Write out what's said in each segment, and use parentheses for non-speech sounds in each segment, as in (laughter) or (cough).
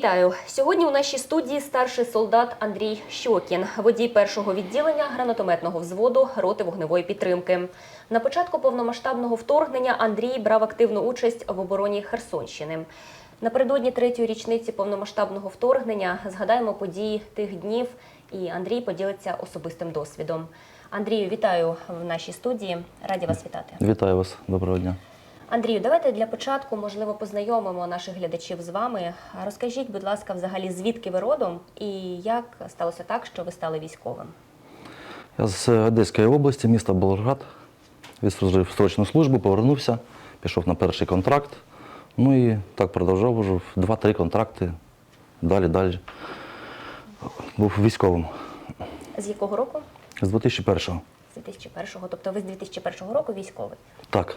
Вітаю! Сьогодні у нашій студії старший солдат Андрій Щокін, водій першого відділення гранатометного взводу роти вогневої підтримки. На початку повномасштабного вторгнення Андрій брав активну участь в обороні Херсонщини. Напередодні третьої річниці повномасштабного вторгнення згадаємо події тих днів, і Андрій поділиться особистим досвідом. Андрію, вітаю в нашій студії. Раді вас вітати. Вітаю вас, доброго дня. Андрію, давайте для початку, можливо, познайомимо наших глядачів з вами. Розкажіть, будь ласка, взагалі, звідки ви родом і як сталося так, що ви стали військовим? Я з Одеської області, міста Болград. Відслужив срочну службу, повернувся, пішов на перший контракт. Ну і так продовжав уже два-три контракти. Далі, далі. Був військовим З якого року? з 2001-го. З 2001-го. Тобто ви з 2001 року військовий. Так.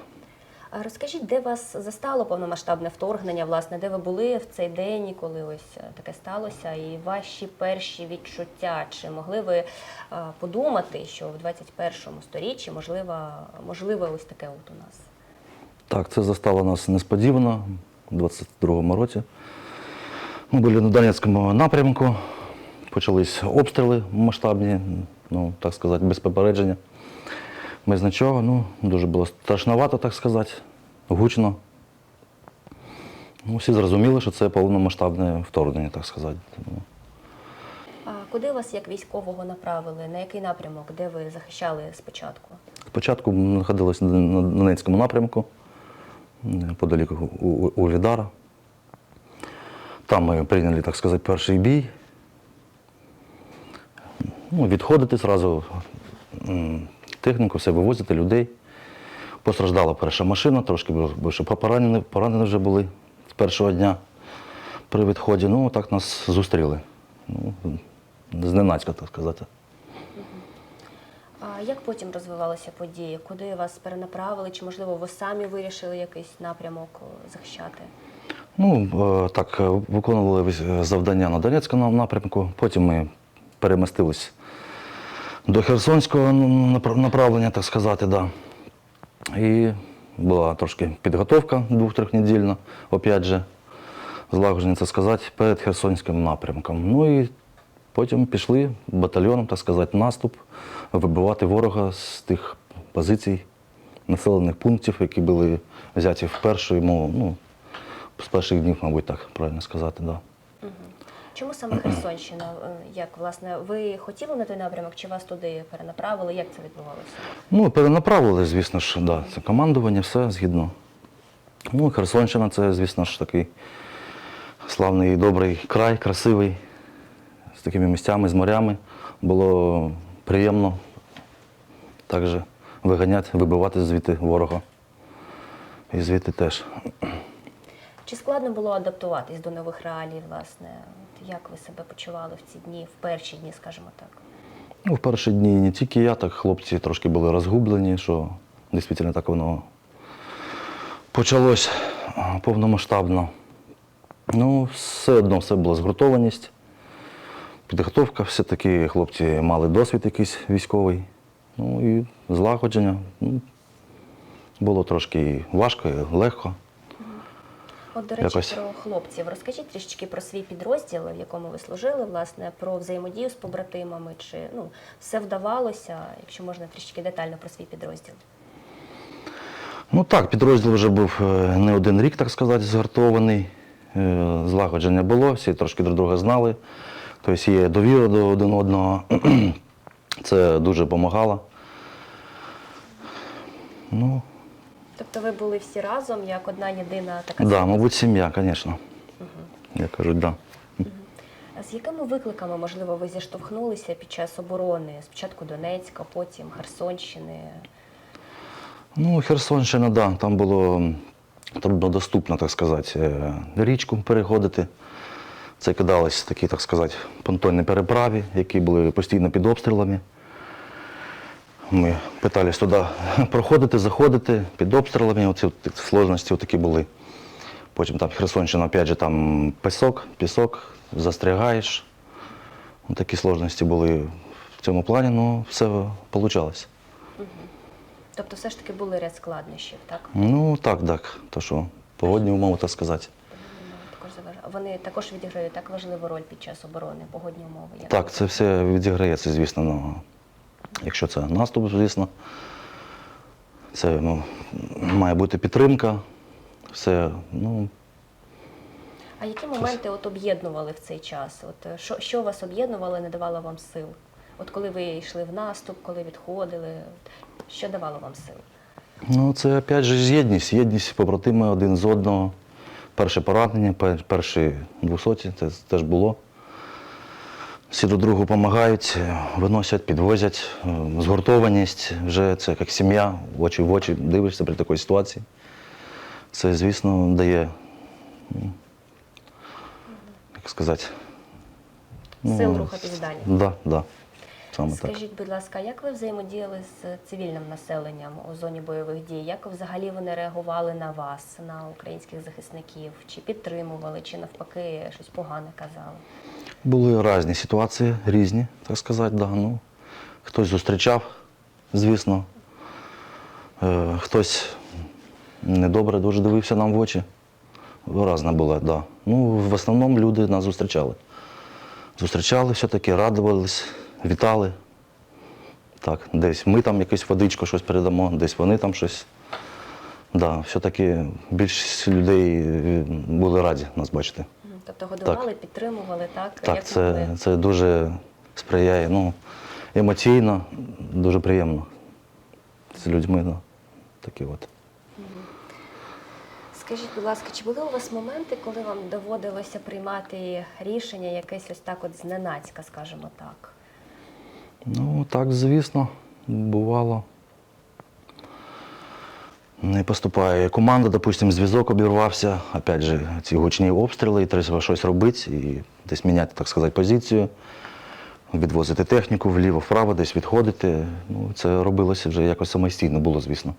Розкажіть, де вас застало повномасштабне вторгнення, власне, де ви були в цей день, коли ось е, таке сталося, і ваші перші відчуття? Чи могли ви е, подумати, що в 21 сторіччі можливо, можливе ось таке от у нас? Так, це застало нас несподівано у 22-му році. Ми були на Донецькому напрямку, почались обстріли масштабні, ну, так сказати, без попередження. Без нічого, ну, дуже було страшновато, так сказати, гучно. Ну, всі зрозуміли, що це повномасштабне вторгнення, так сказати. А куди вас як військового направили? На який напрямок, де ви захищали спочатку? Спочатку ми знаходилися на Донецькому напрямку, неподалік у, Лідара. Там ми прийняли, так сказати, перший бій. Ну, відходити зразу м, техніку, все вивозити людей. Постраждала перша машина, трошки більше поранені, поранені вже були з першого дня при відході. Ну, так нас зустріли. Ну, зненацька, так сказати. А як потім розвивалися події? Куди вас перенаправили? Чи можливо ви самі вирішили якийсь напрямок захищати? Ну, е, так, е, виконували завдання на Донецькому напрямку, потім ми перемістились до Херсонського направлення, так сказати, да. І була трошки підготовка двох-трьохнедільна, опять же, злагодження, це сказати, перед Херсонським напрямком. Ну і потім пішли батальйоном, так сказати, наступ, вибивати ворога з тих позицій, населених пунктів, які були взяті в першу йому, ну, з перших днів, мабуть, так правильно сказати, да. Чому саме Херсонщина? Е, Як власне ви хотіли на той напрямок, чи вас туди перенаправили? Як це відбувалося? Ну, перенаправили, звісно ж, да, це командування, все згідно. Ну, Херсонщина це, звісно ж, такий славний добрий край, красивий, з такими місцями, з морями. Було приємно також виганяти, вибивати звідти ворога. І звідти теж. Чи складно було адаптуватись до нових реалій, власне? От Як ви себе почували в ці дні, в перші дні, скажімо так? Ну, в перші дні не тільки я, так хлопці трошки були розгублені, що дійсно так воно почалось повномасштабно. Ну, все одно все була згуртованість, підготовка, все-таки хлопці мали досвід якийсь військовий. Ну і злагодження. Ну, було трошки важко, і легко. От, до речі, Якось. про хлопців. Розкажіть трішечки про свій підрозділ, в якому ви служили, власне, про взаємодію з побратимами, чи ну, все вдавалося, якщо можна трішечки детально про свій підрозділ. Ну так, підрозділ вже був е, не один рік, так сказати, згартований. Е, Злагодження було, всі трошки друг друга знали. Тобто є довіра до один одного. (clears throat) Це дуже допомагало. Ну, Тобто ви були всі разом, як одна єдина така да, сім'я? мабуть, сім'я, звісно. Я кажу, да. А З якими викликами, можливо, ви зіштовхнулися під час оборони? Спочатку Донецька, потім Херсонщини. Ну, Херсонщина, да, там було м, труднодоступно, так сказати, е, річку переходити. Це кидались такі, так сказати, понтонні переправи, які були постійно під обстрілами. Ми питались туди (laughs) проходити, заходити під обстрілами, оці сложності такі були. Потім там Херсонщина, опять же, там пісок, пісок, застрягаєш. Такі сложності були в цьому плані, ну все вийшло. Тобто, все ж таки були ряд складнощів, так? Ну так, так. То що, погодні умови, так сказати. Вони також відіграють так важливу роль під час оборони, погодні умови. як Так, це все відіграється, звісно. Якщо це наступ, звісно, це ну, має бути підтримка. Все, ну, А які моменти от об'єднували в цей час? От е, що, що вас об'єднувало, і не давало вам сил? От коли ви йшли в наступ, коли відходили, що давало вам сил? ну це опять же ж єдність, єдність побратими один з одного. Перше поранення, пер- перші двохсоті, це теж було. Всі до другу допомагають, виносять, підвозять. Е, Згуртованість вже це як сім'я, очі в очі дивишся при такій ситуації. Це, звісно, дає, як сказати, Сил рухатись далі. Да, да, саме так. Скажіть, будь ласка, як ви взаємодіяли з цивільним населенням у зоні бойових дій? Як взагалі вони реагували на вас, на українських захисників? Чи підтримували, чи навпаки щось погане казали? Були різні ситуації, різні, так сказати, да. Ну, хтось зустрічав, звісно. Е, хтось недобре дуже дивився нам в очі. Разне було, так. Да. Ну, в основному люди нас зустрічали. Зустрічали все-таки, радувались, вітали. Так, десь ми там якусь водичку щось передамо, десь вони там щось. Да, все-таки більшість людей е, були раді нас бачити. Тобто годували, підтримували, так? Так, Як це, могли? це дуже сприяє. Ну, емоційно, дуже приємно з людьми. Ну, такі от. Скажіть, будь ласка, чи були у вас моменти, коли вам доводилося приймати рішення якесь ось так от зненацька, скажімо так? Ну, так, звісно, бувало. Не поступає команда, допустимо, зв'язок обірвався. Опять же, ці гучні обстріли, і треба щось робити і десь міняти, так сказати, позицію, відвозити техніку вліво-вправо, десь відходити. Ну, це робилося вже якось самостійно було, звісно.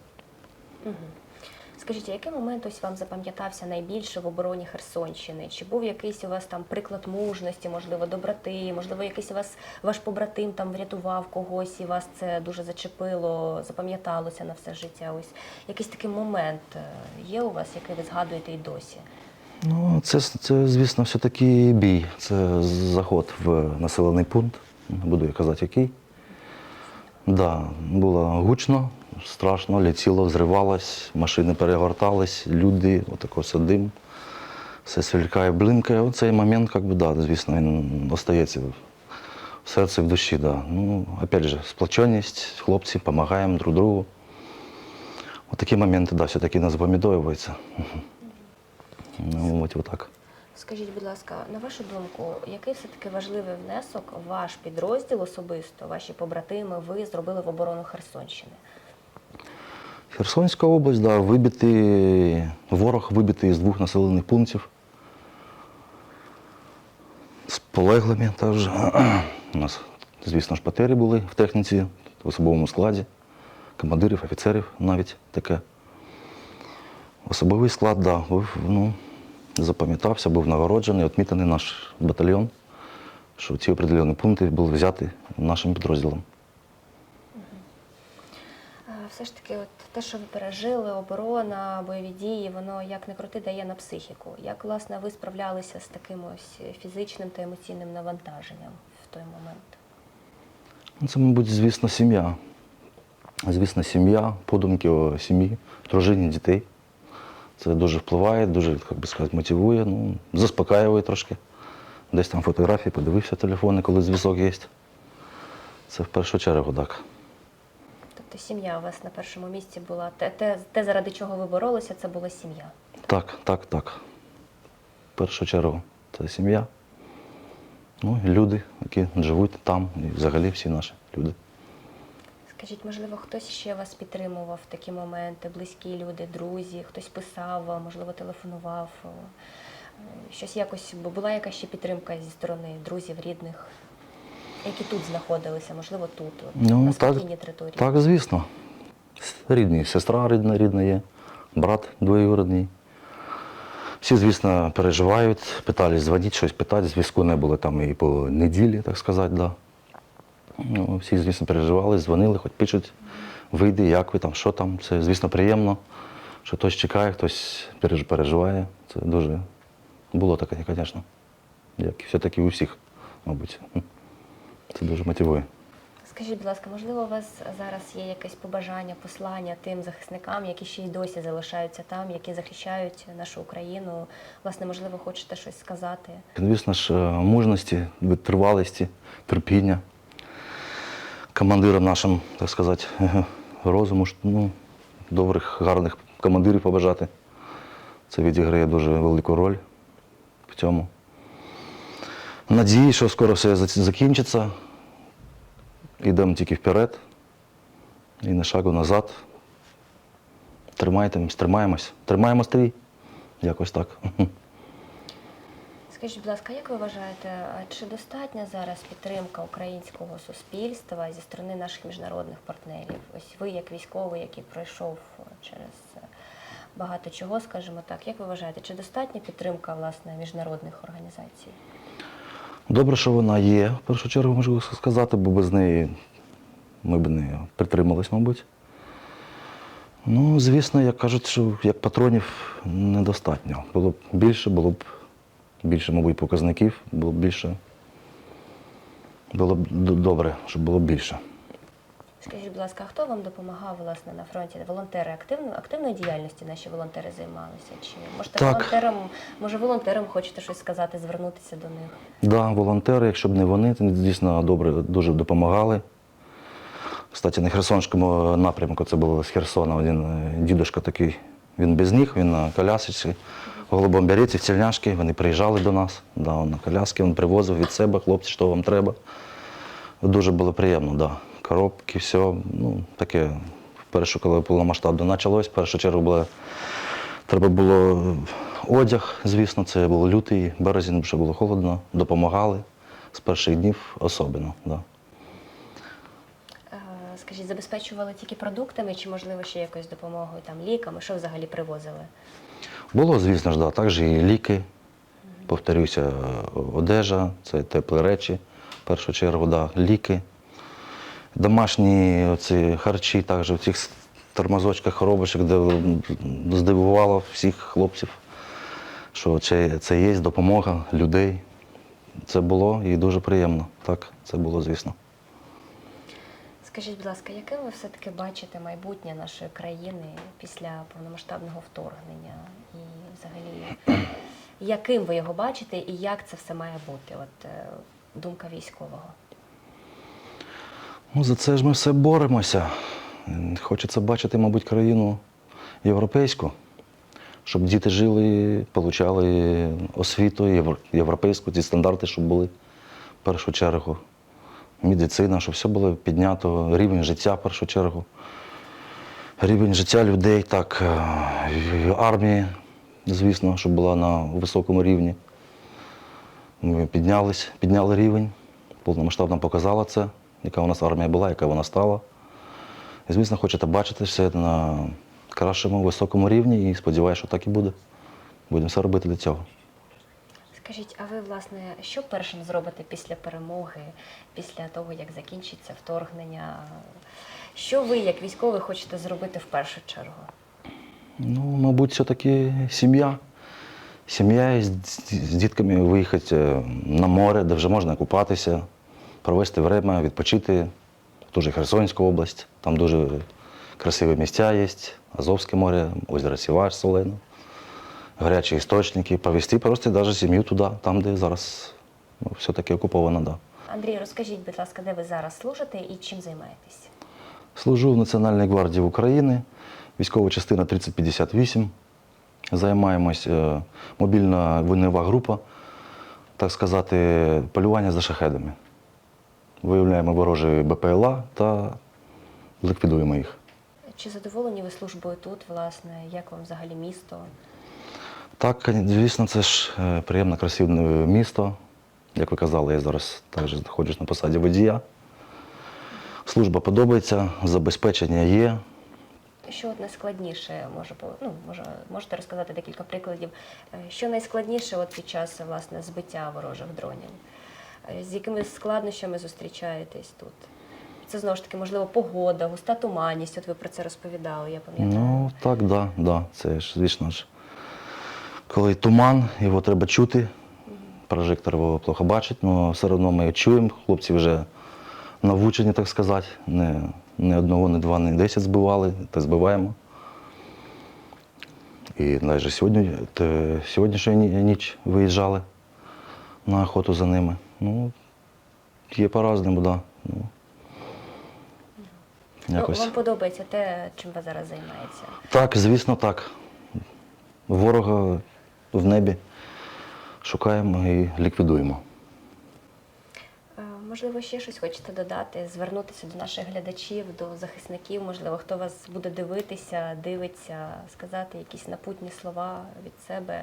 Скажіть, який момент ось вам запам'ятався найбільше в обороні Херсонщини? Чи був якийсь у вас там приклад мужності, можливо, доброти, можливо, якийсь у вас ваш побратим там врятував когось, і вас це дуже зачепило, запам'яталося на все життя? Ось якийсь такий момент е, є у вас, який ви згадуєте і досі? Ну, це, це, звісно, все-таки бій. Це заход в населений пункт. Буду я казати, який. Да, було гучно, страшно, летіло, взривалось, машини перегортались, люди, отако все дим, все сверкає, блинкає. У цей момент, як би, да, звісно, він остається в серці, в душі. Да. Ну, опять же, сплоченість, хлопці, допомагаємо друг другу. От такі моменти, да, все-таки не запам'ятовуються. Ну, от отак. Скажіть, будь ласка, на вашу думку, який все-таки важливий внесок ваш підрозділ особисто, ваші побратими, ви зробили в оборону Херсонщини? Херсонська область, да, вибитий, ворог вибитий з двох населених пунктів. З полеглими теж. У нас, звісно ж, потері були в техніці, в особовому складі, командирів, офіцерів навіть таке. Особовий склад, да, був, ну, запам'ятався, був нагороджений, відмітений наш батальйон, що ці определені пункти були взяті нашим підрозділом. Все ж таки, от те, що ви пережили, оборона, бойові дії, воно як не крути дає на психіку. Як власне ви справлялися з таким ось фізичним та емоційним навантаженням в той момент? Ну, Це, мабуть, звісно, сім'я. Звісно, сім'я, подумки о сім'ї, дружині, дітей. Це дуже впливає, дуже, як би сказати, мотивує, ну, заспокаює трошки. Десь там фотографії, подивився телефони, коли зв'язок є. Це в першу чергу так. Тобто сім'я у вас на першому місці була. Те, те, те, заради чого ви боролися, це була сім'я. Так, так, так. В першу чергу це сім'я. Ну, і люди, які живуть там, і взагалі всі наші люди. Скажіть, можливо, хтось ще вас підтримував в такі моменти, близькі люди, друзі, хтось писав вам, можливо, телефонував. Щось якось, бо була якась ще підтримка зі сторони друзів, рідних, які тут знаходилися, можливо, тут, от, на Ну, так, території. так, звісно. Рідні, сестра рідна, рідна є, брат двоюрідний. Всі, звісно, переживають, питали дзвонити, щось питати, зв'язку не було там і по неділі, так сказати, да. Ну, всі, звісно, переживали, дзвонили, хоч пишуть, вийди, як ви там, що там. Це, звісно, приємно, що хтось чекає, хтось переживає. Це дуже Було таке, звісно. Як все-таки у всіх, мабуть. Це дуже мотивує. Скажіть, будь ласка, можливо, у вас зараз є якесь побажання, послання тим захисникам, які ще й досі залишаються там, які захищають нашу Україну? Власне, можливо, хочете щось сказати? Звісно ж, е, мужності, витривалості, терпіння. Командирам нашим, так сказати, (laughs) розуму, ну, добрих, гарних командирів побажати. Це відіграє дуже велику роль в цьому. Надії, що скоро все закінчиться. Йдемо тільки вперед і на шагу назад. Тримайтемось, тримаємось, тримаємо стрій. Якось так. Скажіть, будь ласка, як ви вважаєте, чи достатня зараз підтримка українського суспільства зі сторони наших міжнародних партнерів? Ось ви, як військовий, який пройшов через багато чого, скажімо так, як ви вважаєте, чи достатня підтримка власне міжнародних організацій? Добре, що вона є, в першу чергу можу сказати, бо без неї ми б не притримались, мабуть. Ну, звісно, як кажуть, що як патронів недостатньо. Було б більше, було б більше, мабуть, показників, було б більше. Було б добре, щоб було більше. Скажіть, будь ласка, хто вам допомагав власне на фронті? Волонтери активно активною діяльністю наші волонтери займалися? Чи можете Так. волонтерам, може волонтерам хочете щось сказати, звернутися до них? Да, волонтери, якщо б не вони, то дійсно добре, дуже допомагали. Кстати, на Херсонському напрямку це було з Херсона. Один е, дідушка такий, він без ніг, він на колясочці, в голубому береті, в тільняшки, вони приїжджали до нас. Да, на коляски, він привозив від себе, хлопці, що вам треба. Дуже було приємно, да. Коробки, все. Ну, таке, вперше, коли повномасштабно почалось, в першу чергу було, треба було одяг, звісно, це був лютий, березень, ще було холодно, допомагали з перших днів особливо. Да. Е, Скажіть, забезпечували тільки продуктами, чи можливо ще якоюсь допомогою, там ліками? Що взагалі привозили? Було, звісно ж, да. також і ліки, повторюся, одежа, це теплі речі, в першу чергу, да. ліки. Домашні оці харчі, також в цих тормозочках, коробочок, де здивувало всіх хлопців, що це, це є допомога людей. Це було і дуже приємно. Так, це було, звісно. Скажіть, будь ласка, яким ви все-таки бачите майбутнє нашої країни після повномасштабного вторгнення? І взагалі, яким ви його бачите і як це все має бути? От е, думка військового. Ну, за це ж ми все боремося. Хочеться бачити, мабуть, країну європейську, щоб діти жили, отримали освіту європейську, ті стандарти, щоб були в першу чергу. Медицина, щоб все було піднято, рівень життя в першу чергу. Рівень життя людей, так, е, армії, звісно, щоб була на високому рівні. Ми піднялись, підняли рівень, повномасштабно показала це, яка у нас армія була, яка вона стала. І, звісно, хочете бачити все на кращому, високому рівні і сподіваюся, що так і буде. Будемо все робити для цього. Скажіть, а ви, власне, що першим зробите після перемоги, після того, як закінчиться вторгнення? Що ви, як військовий, хочете зробити в першу чергу? Ну, мабуть, все-таки сім'я. Сім'я з дітками виїхати е, на море, де вже можна купатися, провести время, відпочити ту же Херсонську область. Там дуже красиві місця є. Азовське море, озеро Сіваш, Солене, гарячі істочники, повезти просто навіть сім'ю туди, там, де зараз ну, все-таки окуповано. Да. Андрій, розкажіть, будь ласка, де ви зараз служите і чим займаєтесь? Служу в Національній гвардії України, військова частина 3058. Займаємось е, мобільна вогнева група, так сказати, полювання за шахедами. Виявляємо ворожі БПЛА та ліквідуємо їх. Чи задоволені ви службою тут, власне? Як вам взагалі місто? Так, звісно, це ж е, приємне, красиве місто. Як ви казали, я зараз також знаходжусь на посаді водія. Служба подобається, забезпечення є. Що от найскладніше може ну, може, можете розказати декілька прикладів? Е, Що найскладніше от під час власне збиття ворожих дронів? Е, З якими складнощами зустрічаєтесь тут? Це знову ж таки, можливо, погода, густа туманність. От ви про це розповідали, я пам'ятаю. Ну, так, да, да. Це ж, звісно ж. коли туман, його треба чути. Прожектор його плохо бачить, але все одно ми його чуємо. Хлопці вже навчені, так сказати. Не, не одного, не два, не десять збивали, та збиваємо. І навіть сьогодні, сьогоднішню ніч виїжджали на охоту за ними. Ну, є по-разному, так. Да. Ну, Ну, якось. вам подобається те, чим ви зараз займаєтеся? Так, звісно, так. Ворога в небі шукаємо і ліквідуємо. Е, Можливо, ще щось хочете додати, звернутися до наших глядачів, до захисників, можливо, хто вас буде дивитися, дивиться, сказати якісь напутні слова від себе.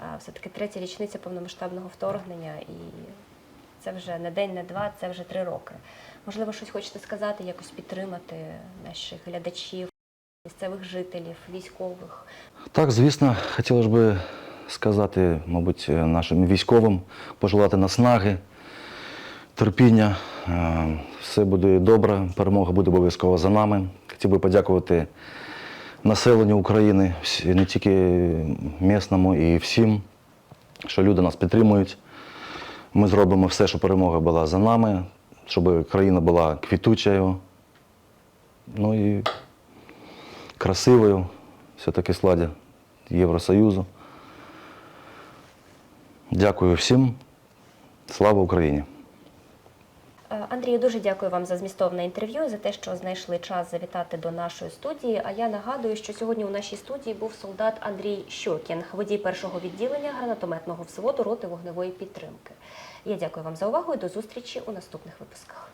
Е, Все-таки третя річниця повномасштабного вторгнення, і це вже не день, не два, це вже три роки. Можливо, щось хочете сказати, якось підтримати наших глядачів, місцевих жителів, військових. Так, звісно, хотілося б сказати, мабуть, нашим військовим, пожелати наснаги, терпіння. Е, Все буде добре, перемога буде обов'язково за нами. Хотів би подякувати населенню України, не тільки місному і всім, що люди нас підтримують. Ми зробимо все, щоб перемога була за нами, щоб країна була квітучою. Ну і красивою, все-таки складі Євросоюзу. Дякую всім. Слава Україні! Е, Андрію, дуже дякую вам за змістовне інтерв'ю, за те, що знайшли час завітати до нашої студії. А я нагадую, що сьогодні у нашій студії був солдат Андрій Щокін, водій першого відділення гранатометного взводу роти вогневої підтримки. Я дякую вам за увагу і до зустрічі у наступних випусках.